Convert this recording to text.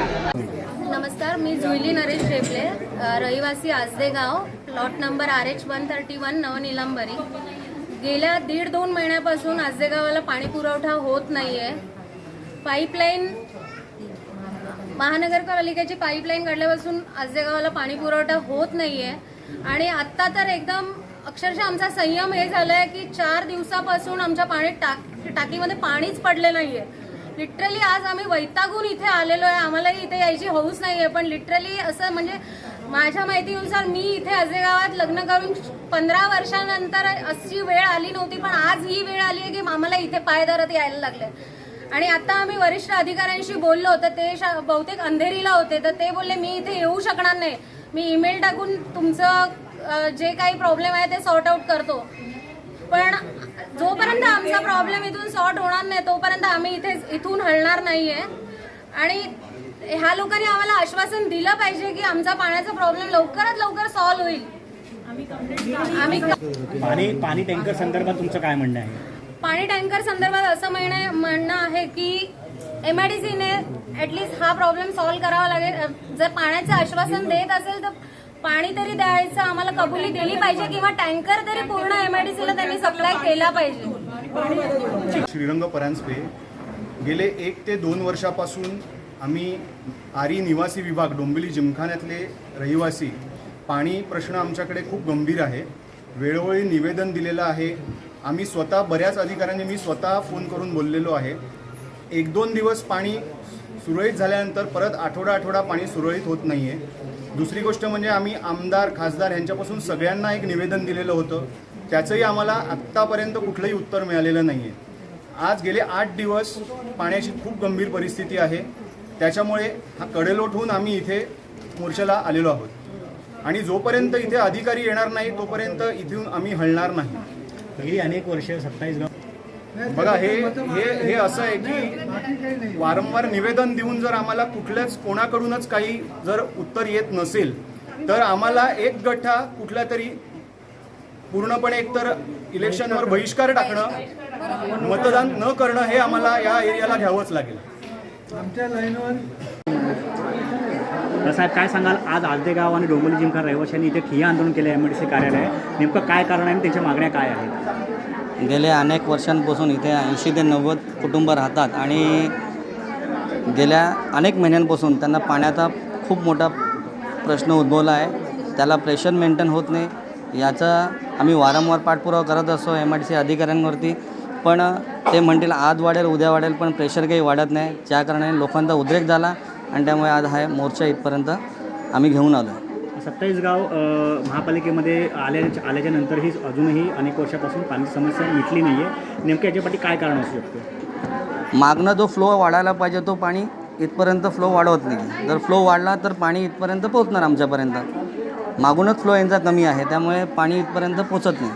नमस्कार मी जुईली नरेश रेबले रहिवासी आजदे गाव plot number R H one thirty one नवनिलंबरी. गेल्या दीड दोन महिन्यापासून आजदे गावाला पाणी पुरवठा होत नाही आहे पाईपलाईन महानगरपालिकेची पाईपलाईन काढल्यापासून गावाला पाणी पुरवठा होत नाहीये. आणि आत्ता तर एकदम अक्षरशः आमचा संयम हे झालाय की चार दिवसापासून आमच्या पाणी टाक टाकीमध्ये पाणीच पडले नाहीये. लिटरली आज आम्ही वैतागून इथे आलेलो आहे. आम्हालाही इथे यायची हौस नाहीये. पण लिटरली असं म्हणजे माझ्या माहितीनुसार मी इथे अजय गावात लग्न करून पंधरा वर्षानंतर अशी वेळ आली नव्हती. पण आज ही वेळ आली आहे की आम्हाला इथे पायदारात यायला लागले आणि आता आम्ही वरिष्ठ अधिकाऱ्यांशी बोललो तर ते शा- बहुतेक अंधेरीला होते तर ते बोलले मी इथे येऊ शकणार नाही. मी ईमेल टाकून तुमचं जे काही प्रॉब्लेम आहे ते सॉर्ट आउट करतो. पण जोपर्यंत आमचा प्रॉब्लेम इथून सॉर्ट होणार नाही तोपर्यंत आम्ही इथे इथून हलणार नाहीये. आणि ह्या लोकांनी आम्हाला आश्वासन दिलं पाहिजे की आमचा पाण्याचा प्रॉब्लेम लवकरात लवकर सॉल्व्ह होईल. आम्ही पाणी पाणी टँकर संदर्भात तुमचं काय म्हणणं आहे? पाणी टँकर संदर्भात असं म्हणणं म्हणणं आहे की एम आय डी सीने ऍटलिस्ट हा प्रॉब्लेम सॉल्व्ह करावा लागेल. जर पाण्याचं आश्वासन देत असेल तर पाणी तरी द्यायचं आम्हाला कबुली दिली पाहिजे किंवा टँकर तरी पूर्ण एम आय डी सीला त्यांनी सप्लाय केला पाहिजे. श्रीरंग परांजपे गेले एक ते दोन वर्षापासून आम्ही आरी निवासी विभाग डोंबिवली जिमखान्यातले रहिवासी पाणी प्रश्न आमच्याकडे खूप गंभीर आहे. वेळोवेळी निवेदन दिलेलं आहे. आम्ही स्वतः बऱ्याच अधिकाऱ्यांनी मी स्वतः फोन करून बोललेलो आहे. एक दोन दिवस पाणी सुरळीत झाल्यानंतर परत आठवडा आठवडा पाणी सुरळीत होत नाही आहे दुसरी गोष्ट म्हणजे आम्ही आमदार खासदार यांच्यापासून सगळ्यांना एक निवेदन दिलेलं होतं. त्याचंही आम्हाला आत्तापर्यंत कुठलंही उत्तर मिळालेलं नाही आहे आज गेले आठ दिवस पाण्याची खूप गंभीर परिस्थिती आहे. त्याच्यामुळे हा कडेलोट होऊन आम्ही इथे मोर्चाला आलेलो आहोत. आणि जोपर्यंत इथे अधिकारी येणार नाही तोपर्यंत इथून आम्ही हलणार नाही. गेली अनेक वर्ष सत्तावीस गाव बघा हे हे हे असं आहे की वारंवार निवेदन देऊन जर आम्हाला कुठल्याच कोणाकडूनच काही जर उत्तर येत नसेल तर आम्हाला एक गठ्ठा कुठल्या तरी पूर्णपणे एकतर इलेक्शनवर बहिष्कार टाकणं मतदान न करणं हे आम्हाला या एरियाला घ्यावंच लागेल. तर साहेब काय सांगाल? आज आजदेगाव आणि डोंबिवली जिमखान रहिवाशांनी इथे ठिय्या आंदोलन केलं एम डी सी कार्यालय. नेमकं काय कारण आहे आणि त्यांच्या मागण्या काय आहेत? गेल्या अनेक वर्षांपासून इथे ऐंशी ते नव्वद कुटुंब राहतात आणि गेल्या अनेक महिन्यांपासून त्यांना पाण्याचा खूप मोठा प्रश्न उद्भवला आहे. त्याला प्रेशर मेंटेन होत नाही. याचा आम्ही वारंवार पाठपुरावा करत असतो एम आय डी सी अधिकाऱ्यांवरती. पण ते म्हणतील आज वाढेल उद्या वाढेल पण प्रेशर काही वाढत नाही. ज्या कारणाने लोकांचा उद्रेक झाला आणि त्यामुळे आज हा मोर्चा इथपर्यंत आम्ही घेऊन आलो सत्तावीस गाव महापालिकेमध्ये आल्याच्या आल्याच्या नंतरही अजूनही अनेक वर्षापासून पाण्याची समस्या मिटली नाही आहे नेमकं याच्यापाठी काय कारण असू शकतं? मागणं जो फ्लो वाढायला पाहिजे तो पाणी इथपर्यंत फ्लो वाढवत नाही. जर फ्लो वाढला तर पाणी इथपर्यंत पोहोचणार आमच्यापर्यंत. मागूनच फ्लो यांचा कमी आहे त्यामुळे पाणी इथपर्यंत पोचत नाही.